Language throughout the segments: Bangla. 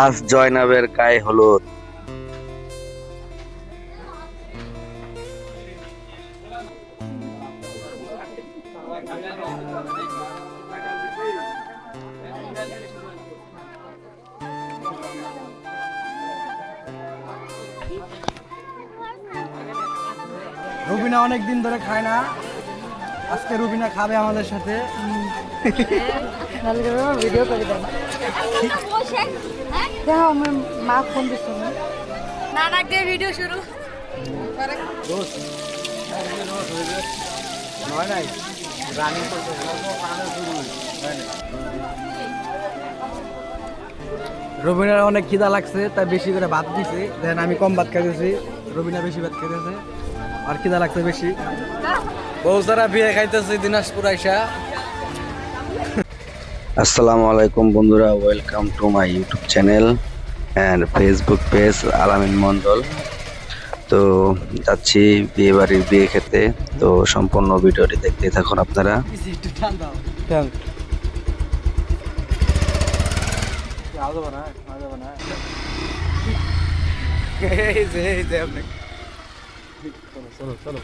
আজ জয়নাবের গায়ে হলুদ। রুবিনা অনেক দিন ধরে খায় না। আজকে রুবিনা খাবে আমাদের সাথে। ভিডিও করে দেন দেখো আমার মা ফোন দিচ্ছে না না দিয়ে ভিডিও শুরু। রবিনার অনেক খিদা লাগছে তাই বেশি করে ভাত দিছে। দেন আমি কম ভাত খাইতেছি রবিনা বেশি ভাত খাইতেছে। আর খিদা লাগছে বেশি। বউ সারা বিয়ে খাইতেছে দিনাজপুর আইসা। আসসালামু আলাইকুম বন্ধুরা welcome to my YouTube channel and Facebook page Alamin Mondal তো যাচ্ছি বিয়ে বাড়ির বিয়ে খেতে। তো সম্পূর্ণ ভিডিওটি দেখতে থাকুন আপনারা। একটু টান দাও টান আওয়াজ হবে না আওয়াজ হবে না এই যে এই যে আপনি চলো চলো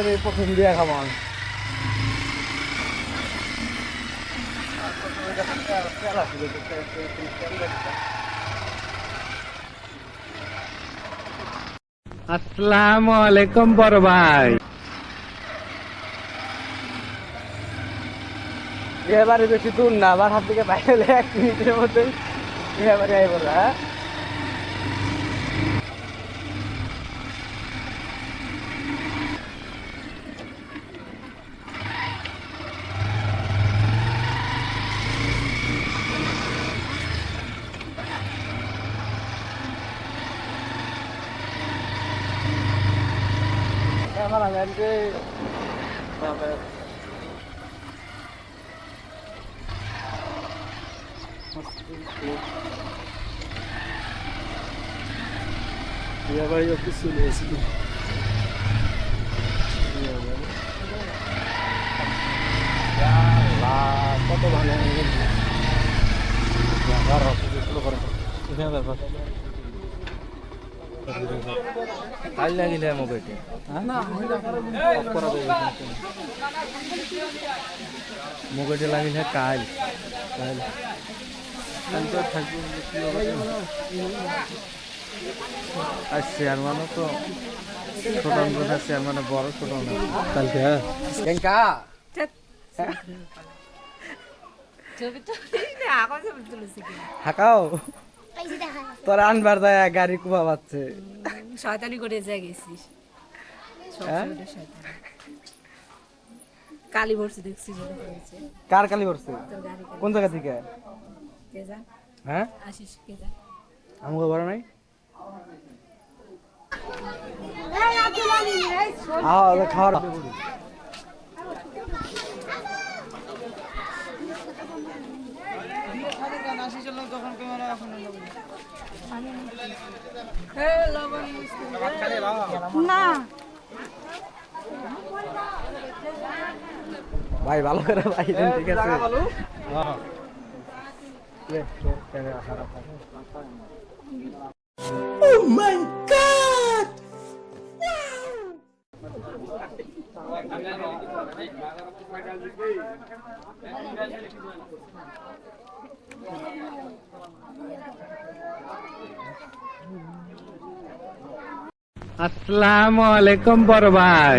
চলো প্রথম দিয়ে খাব আমি। আসসালামু আলাইকুম বড় ভাই। এবারে বেশি দূর না আবার হাত থেকে বাইরে এক মিনিটের মধ্যে এবারে আইব না 나가는데 나가 E vai eu pro silêncio. Lá, só tô lá, E Agora, eu vou pro কাল লাগিলে মোবাইলটি মোবাইলটি লাগিলে কাল কাল কাল তো থাকবে আর চেয়ারম্যানও তো। ছোট কথা চেয়ারম্যানের বড় ছোট না। কালকে। হ্যাঁ কেঙ্কা হাকাও। তোর আনবার দেয় গাড়ি কুবা পাচ্ছে শয়তানি করে যা গেছিস। কালি ভরছি দেখছি যেটা হয়েছে। কার কালি কালি। কোন জায়গা থেকে? হ্যাঁ? আসিস কে যা? আমাকে বড় নাই? আহ খাওয়ার না। ভাই ভালো করে ভাই ঠিক আছে। ক্যামেরা খারাপ আছে। আসসালামু আলাইকুম বড় ভাই।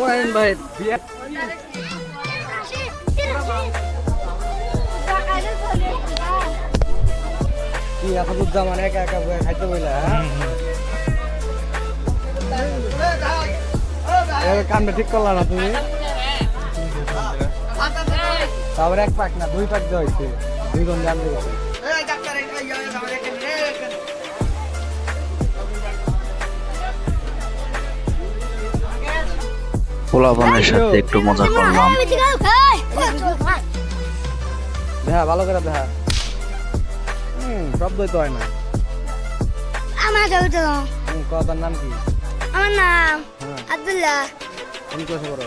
Murahin bait. Iya, aku tuh zaman ya kayak itu bila. Kan nanti. Pak sih. পোলাপানের সাথে একটু মজা করলাম। দেখা ভালো করে দেখা শব্দই তো হয় না। আমার হুম, কথার নাম কি? আমার নাম হ্যাঁ। আব্দুল্লাহ। কোন ক্লাসে পড়ো?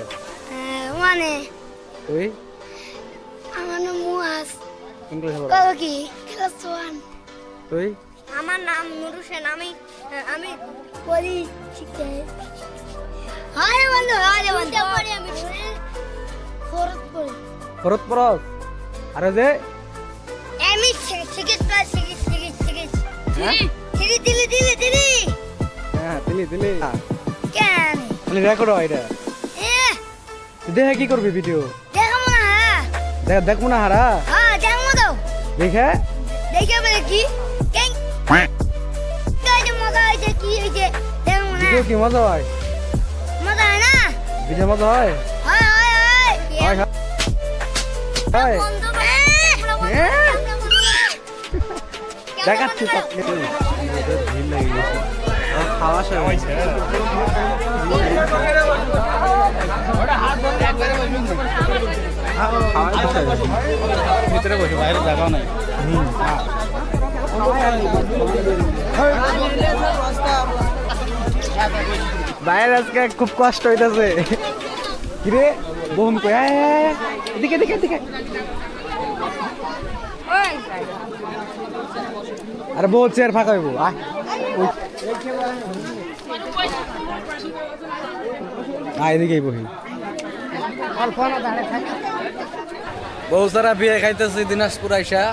মানে তুই? আমার নাম মুয়াজ। ক্লাসে পড়ো? কবে কি? ক্লাস ওয়ান তুই? আমার নাম নুর আমি আমি পড়ি শিখতে হয় বন্ধু হয় বন্ধু পড়ি আমি ফোরত পড়ি ফরত পরস আরে যে আমি শিখিত ক্লাস শিখিত শিখিত শিখিত হ্যাঁ? দিলি দিলি দিলি দিলি হ্যাঁ দিলি দিলি কেন খালি রেকর্ড হয় এটা এ দেখে কি করবি ভিডিও দেখো না দেখ দেখব না হারা হ্যাঁ দেখো তো দেখে দেখে বলে কি কেন কাজে মজা হয়েছে কি হয়েছে দেখো না ভিডিও কি মজা হয় মজা হয় না ভিডিও মজা হয় হয় হয় হয় হয় হয় হয় হ্যাঁ। দেখাচ্ছি খাওয়া শেষ ভিতরে বসে বাইরে জায়গা নাই বাইরে আজকে খুব কষ্ট হইতাছে। কিরে, বোন কই? এদিকে এদিকে এদিকে। আরে বহু চেয়ার ফাঁকা হইব, আয়। আয় বহি। বহু সারা বিয়ে খাইতেছি, দিনাজপুর আইসা।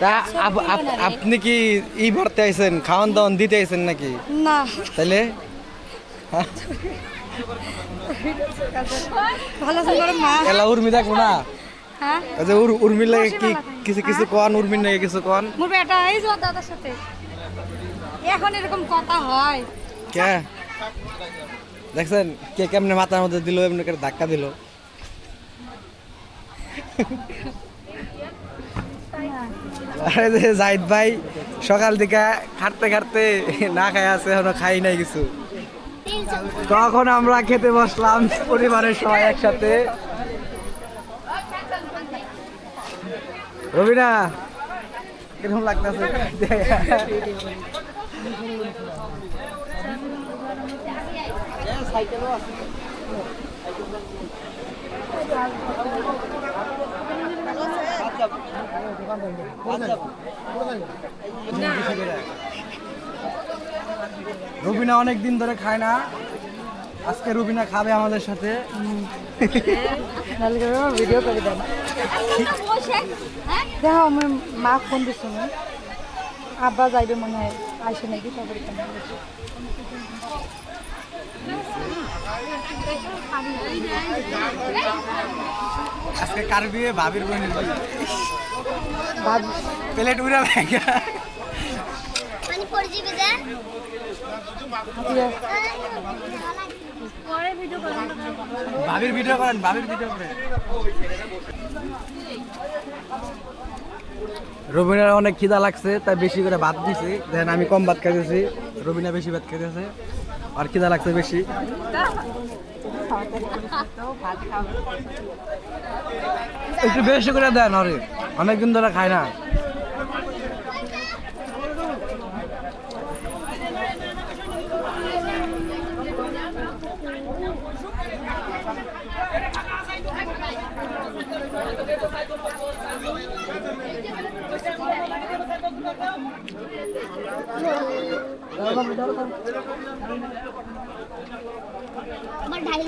তা আপ- আপ- আপনি কি ই ভরতে আইছেন খাওয়ান দাওয়ান দিতে আইছেন নাকি? না। তাইলে? ভালো সুন্দর মা? এলা উর্মি দেখব না? হ্যাঁ? উর উর্মির লাগে কি কিছু কিছু কন উর্মির লাগে কিছু কন মোর বেটা এই যে দাদার সাথে। এখন এরকম কথা হয়। কে? দেখছেন? কে কেমনে মাথার মধ্যে দিল এমনি করে ধাক্কা দিল? আরে যে জাহিদ ভাই সকাল থেকে খাটতে খাটতে না খাই আছে, এখনও খাই নাই কিছু। তখন আমরা খেতে বসলাম, পরিবারের সবাই একসাথে। রবিনা কীরকম লাগতেছে? রুবিনা অনেক দিন ধরে খায় না। আজকে রুবিনা খাবে আমাদের সাথে। ভিডিও করে দেন। দেখো আমার মা ফোন দিচ্ছে না। আব্বা যাইবে মনে হয় আইসে নাকি তারপরে। আজকে কার বিয়ে? ভাবির বোনের বিয়ে। প্লেট উড়ে ভেঙে মানে ভাবির ভিডিও করেন ভাবির ভিডিও করেন রবিনার অনেক খিদা লাগছে তাই বেশি করে ভাত দিছি। দেন আমি কম ভাত খাইতেছি রবিনা বেশি ভাত খাইতেছে। আর কি না লাগছে বেশি? একটু বেশি করে দেন অনেকদিন ধরে খায় না। আমার ঢাই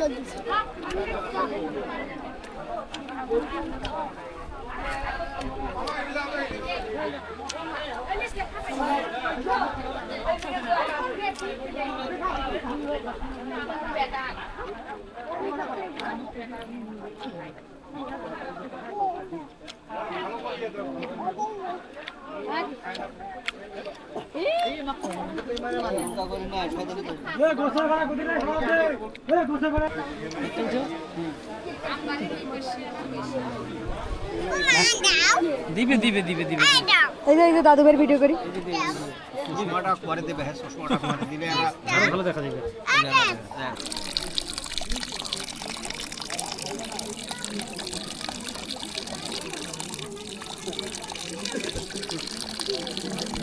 Thank you. দিবে দিবে দিবে দিবে। এই যে দাদু ভাইয়ের ভিডিও করি। চশমাটা করে দেবে হ্যাঁ দিবে করে দিলে ভালো দেখা যাবে। হ্যাঁ, হ্যাঁ, হ্যাঁ।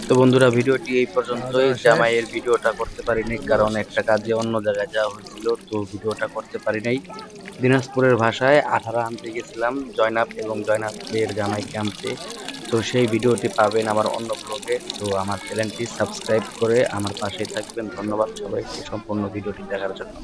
তো বন্ধুরা, ভিডিওটি এই পর্যন্তই। জামাইয়ের ভিডিওটা করতে পারিনি, কারণ একটা কাজে অন্য জায়গায় যাওয়া হয়েছিল, তো ভিডিওটা করতে পারি নাই। দিনাজপুরের ভাষায় আঠারো আনতে গেছিলাম, জয়নাব এবং জয়নাবের জামাই ক্যাম্পে। তো সেই ভিডিওটি পাবেন আমার অন্য ব্লগে। তো আমার চ্যানেলটি সাবস্ক্রাইব করে আমার পাশে থাকবেন। ধন্যবাদ সবাইকে সম্পূর্ণ ভিডিওটি দেখার জন্য।